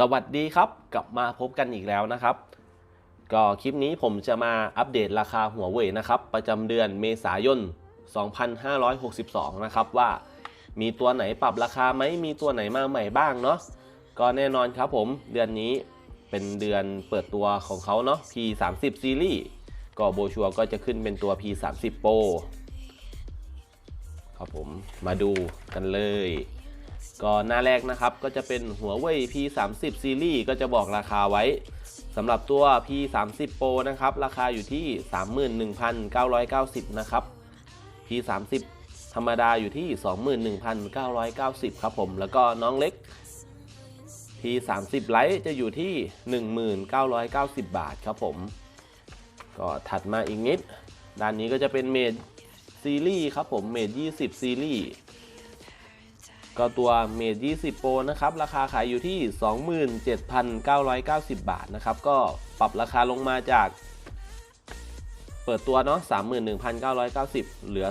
สวัสดีครับกลับมาพบกันอีกแล้วนะครับ ก็คลิปนี้ผมจะมาอัปเดตราคาหัวเว่ยนะครับ ประจำเดือนเมษายน 2562 นะครับว่ามีตัวไหนปรับราคาไหมมีตัวไหนมาใหม่บ้างเนาะก็แน่นอนครับผมเดือนนี้เป็นเดือนเปิดตัวของเขาเนาะ P30 ซีรีส์ก็โบชัวก็จะขึ้นเป็นตัว P30 Pro ครับผมมาดูกันเลย ก็หน้าแรกนะครับก็จะเป็นหัวเว่ย P30 ซีรีส์ก็จะบอกราคาไว้สำหรับตัว P30 Pro นะครับ ราคาอยู่ที่ 31,990 นะครับ P30 ธรรมดาอยู่ที่ 21,990 ครับผม แล้วก็น้องเล็ก P30 Lite จะอยู่ที่ 1990 บาทครับผม ก็ถัดมาอีกนิด ด้านนี้ก็จะเป็นเมดซีรีส์ครับผมเมด20 ซีรีส์ ก็ตัวเมด20 Pro นะครับ ราคาขายอยู่ที่ 27,990 บาทนะครับ ก็ปรับราคาลงมาจาก เปิดตัวเนาะ 31,990 เหลือ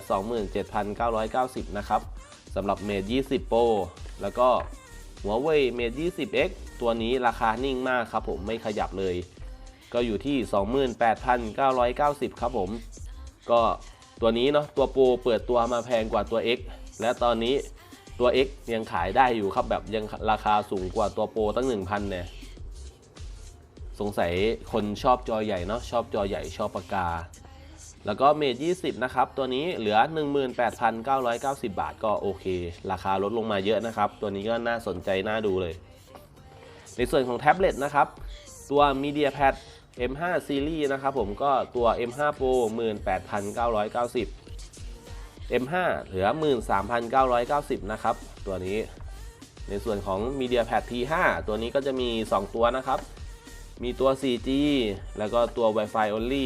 27,990 นะครับสำหรับเมด20 Pro แล้วก็หัวเว่ยเมด 20X ตัวนี้ราคานิ่งมากครับผมไม่ขยับเลย ก็อยู่ที่ 28,990 ครับผม ก็ตัวนี้เนาะตัวโปรเปิดตัวมาแพงกว่าตัว X และตอนนี้ ตัว X ยังขายได้อยู่ครับแบบยังราคาสูงกว่าตัวโปรตั้ง 1,000เนี่ยสงสัยคนชอบจอใหญ่เนาะชอบจอใหญ่ชอบปากกา แล้วก็เมด20 นะครับ ตัวนี้เหลือ 18,990 บาทก็โอเค ราคาลดลงมาเยอะนะครับ ตัวนี้ก็น่าสนใจน่าดูเลย ในส่วนของแท็บเล็ตนะครับ ตัว MediaPad M5 Series นะครับผมก็ตัว M5 Pro 18,990 M5 เหลือ 13,990 นะครับ ตัวนี้ ในส่วนของ MediaPad T5 ตัวนี้ก็จะมี 2 ตัวนะครับ มีตัว 4G แล้วก็ตัว Wi-Fi only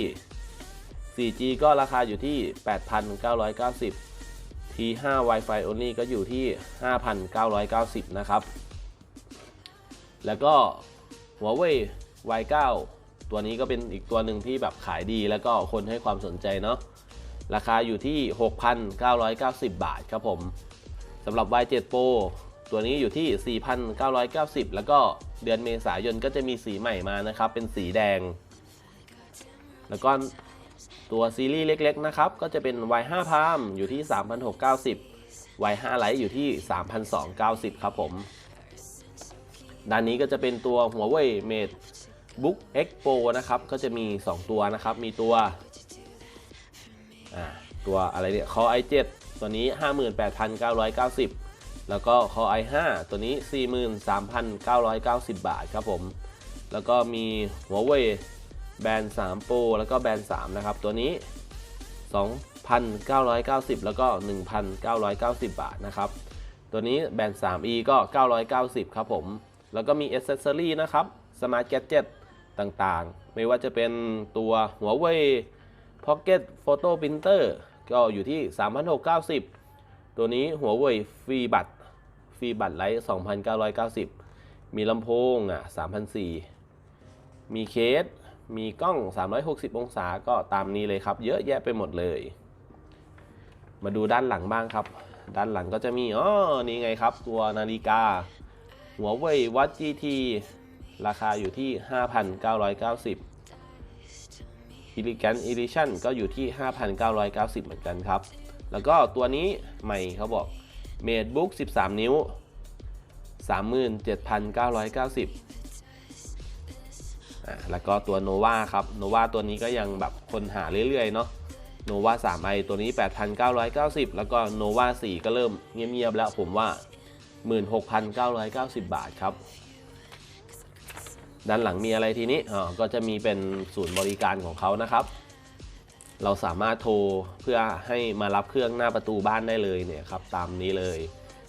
4G ก็ราคาอยู่ที่ 8,990 T5 Wi-Fi only ก็อยู่ที่ 5,990 นะครับ แล้วก็หัวเว่ย Y9 ตัวนี้ก็เป็นอีกตัวหนึ่งที่แบบขายดีแล้วก็คนให้ความสนใจเนาะ ราคาอยู่ที่ 6,990 บาทครับผมสำหรับ Y7 Pro ตัวนี้อยู่ที่ 4,990 แล้วก็เดือนเมษายนก็จะมีสีใหม่มานะครับ เป็นสีแดง แล้วก็ตัวซีรีส์เล็กๆนะครับ ก็จะเป็น Y5 Palm อยู่ที่ 3,690 Y5 Lite อยู่ที่ 3,290 ครับผม ด้านนี้ก็จะเป็นตัวหัวเว่ย Mate Book X Pro นะครับ ก็จะมี 2 ตัวนะครับ มีตัว ตัวอะไรเนี่ย Core i7 ตัวนี้ 58,990 แล้วก็ Core i5 ตัวนี้ 43,990 บาทครับผม แล้วก็มีหัวเว่ยแบนด์ 3 Pro แล้วก็แบนด์ 3 นะครับ ตัวนี้ 2,990 แล้วก็ 1,990 บาทนะครับ ตัวนี้แบรนด์ 3e ก็ 990 ครับผม แล้วก็มี Accessory นะครับ Smart Gadget ต่างๆ ไม่ว่าจะเป็นตัวหัวเว่ย Pocket Photo Printer ก็อยู่ที่ 3,690 ตัวนี้หัวเว่ยฟรีบัตรฟรีบัตรไลท์2,990 มีลำโพงอะ3,400มีเคส มีกล้อง 360 องศาก็ตามนี้เลยครับ เยอะแยะไปหมดเลย มาดูด้านหลังบ้างครับ ด้านหลังก็จะมีอ๋อนี่ไงครับ ตัวนาฬิกา หัวเว่ยวัด GT ราคาอยู่ที่ 5,990 e l e g a n t Edition ก็อยู่ที่ 5,990 เหมือนกันครับ แล้วก็ตัวนี้ใหม่เขาบอก MateBook 13 นิ้ว 37,990อ่าแล้วก็ตัว Nova ครับ Nova ตัวนี้ก็ยังแบบคนหาเรื่อยๆ เนาะ Nova 3i ตัวนี้ 8,990 แล้วก็ Nova 4 ก็เริ่มเงียบๆแล้วผมว่า 16,990 บาทครับ ด้านหลังมีอะไรทีนี้อ๋อก็จะมีเป็นศูนย์บริการของเขานะครับ เราสามารถโทรเพื่อให้มารับเครื่องหน้าประตูบ้านได้เลยเนี่ยครับตามนี้เลย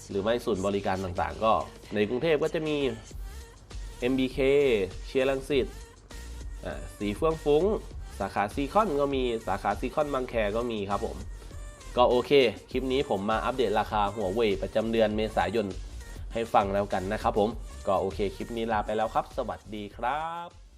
หรือไม่ศูนย์บริการต่างๆ ก็ในกรุงเทพก็จะมี MBK เชียร์ลังสิตสีเฟื่องฟุ้ง สาขาซีคอนก็มีสาขาซีคอนบางแคก็มีครับผม ก็โอเค คลิปนี้ผมมาอัปเดตราคาหัวเว่ยประจำเดือนเมษายน ให้ฟังแล้วกันนะครับผม ก็โอเคคลิปนี้ลาไปแล้วครับ สวัสดีครับ